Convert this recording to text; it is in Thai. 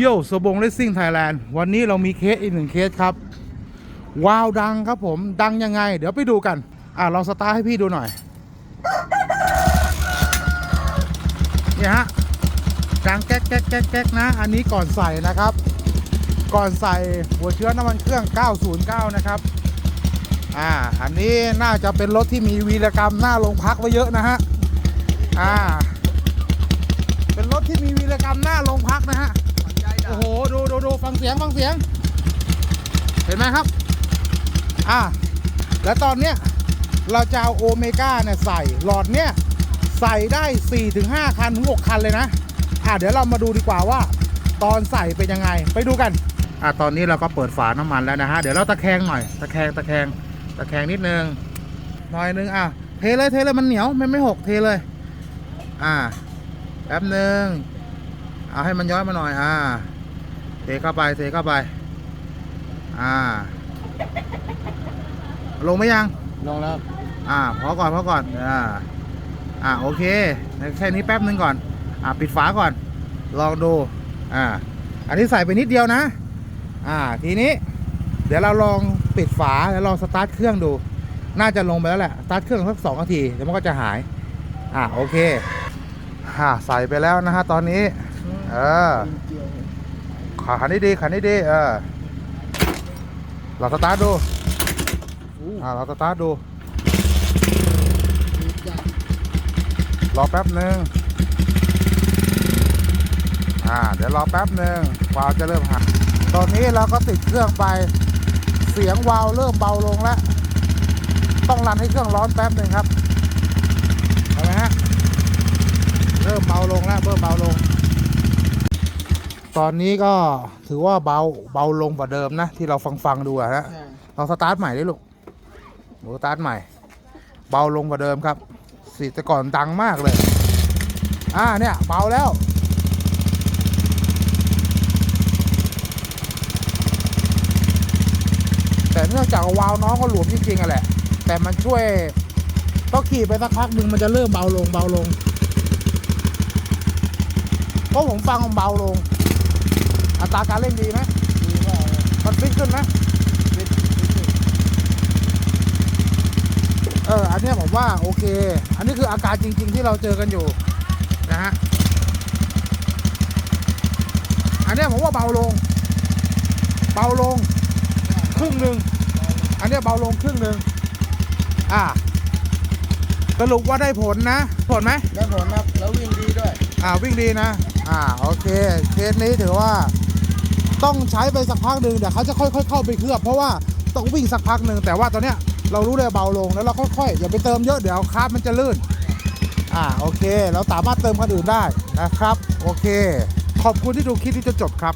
โยสบงเลสซิ่งไทยแลนด์วันนี้เรามีเคสอีกหนึ่งเคสครับวาวดังครับผมดังยังไง เดี๋ยวไปดูกัน อะลองสตาร์ทให้พี่ดูหน่อยเนี่ยฮะดังแก๊กแก๊กแก๊กแก๊กนะ อันนี้ก่อนใส่นะครับ ก่อนใส่หัวเชื้อน้ำมันเครื่อง 909 นะครับ อ่า อันนี้น่าจะเป็นรถที่มีวีรกรรมหน้าโรงพักไว้เยอะนะฮะ อ่า เป็นรถที่มีวีรกรรมหน้าโรงพักนะฮะ โอ้โห ดูดูดูฟังเสียงฟังเสียง เห็นไหมครับ อ่า แล้วตอนเนี้ยเราจะเอาโอเมก้าเนี่ยใส่หลอดเนี่ยใส่ได้ 4-5 คัน ถึง 6 คันเลยนะ อ่าเดี๋ยวเรามาดูดีกว่าว่า ตอนใส่เป็นยังไง ไปดูกัน อ่าตอนนี้เราก็เปิดฝาน้ำมันแล้วนะฮะ เดี๋ยวเราตะแคงหน่อย ตะแคงตะแคงตะแคงนิดนึง หน่อยนึง อะ เทเลยเทเลยมันเหนียวมันไม่หกเทเลย อ่าแป๊บหนึ่งเอาให้มันย้อยมาหน่อย อ่า เทเข้าไปเทเข้าไป อ่า ลงไหมยังลองแล้วอ่าพอก่อนพอก่อน อ่า อ่าโอเคแค่นี้แป๊บหนึ่งก่อน อ่าปิดฝาก่อน ลองดู อ่า อันนี้ใส่ไปนิดเดียวนะ อ่า ทีนี้ เดี๋ยวเราลองปิดฝาแล้วลองสตาร์ทเครื่องดู น่าจะลงไปแล้วแหละ สตาร์ทเครื่องสักสองนาทีเดี๋ยวมันก็จะหาย อ่าโอเคอ่าใส่ไปแล้วนะฮะตอนนี้ เออเจียว ขาขันได้ดีขันได้ดีเออเราสตาร์ทดูอู้อ่าเราสตาร์ทดูดีจังรอแป๊บหนึ่งอ่า เดี๋ยวรอแป๊บหนึ่งวาล์วจะเริ่มหักตอนนี้เราก็ติดเครื่องไป เสียงวาล์วเริ่มเบาลงแล้ว ต้องรันให้เครื่องร้อนแป๊บหนึ่งครับเห็นไหมฮะ เริ่มเบาลงแล้วเริ่มเบาลง ตอนนี้ก็ถือว่าเบาเบาลงกว่าเดิมนะ ที่เราฟังฟังๆดูอะนะใช่ลองสตาร์ทใหม่ดิลูกหนูสตาร์ทใหม่ เบาลงกว่าเดิมครับสีแต่ก่อนดังมากเลย อ่าเนี่ยเบาแล้วแต่เนื่องจากวาล์วน้องก็หลวมจริงๆอะแหละ แต่มันช่วยต้องขี่ไปสักพักหนึ่งมันจะเริ่มเบาลงเบาลงเพราะผมฟังมันเบาลง อัตราการเร่งดีไหมดีมากเลยมันฟิตขึ้นไหมฟิตฟิตเอออันเนี้ยผมว่าโอเค อันนี้คืออาการจริง ๆ ที่เราเจอกันอยู่นะฮะอันเนี้ยผมว่าเบาลง เบาลงครึ่งหนึ่งอันเนี้ยเบาลงครึ่งหนึ่งอ่าสรุปว่าได้ผลนะ ผลไหมได้ผลครับแล้ววิ่งดีด้วย อ่าวิ่งดีนะ อ่าโอเคเคสนี้ถือว่า ต้องใช้ไปสักพักหนึ่งเดี๋ยวเขาจะค่อยๆเข้าไปเคลือบเพราะว่าต้องวิ่งสักพักหนึ่งแต่ว่าตอนเนี้ยเรารู้เลยเบาลงแล้วเราค่อยๆอย่าไปเติมเยอะเดี๋ยวคาร์บมันจะลื่นอ่าโอเค เราสามารถเติมคันอื่นได้นะครับ โอเค ขอบคุณที่ดูคลิปที่จนจบครับ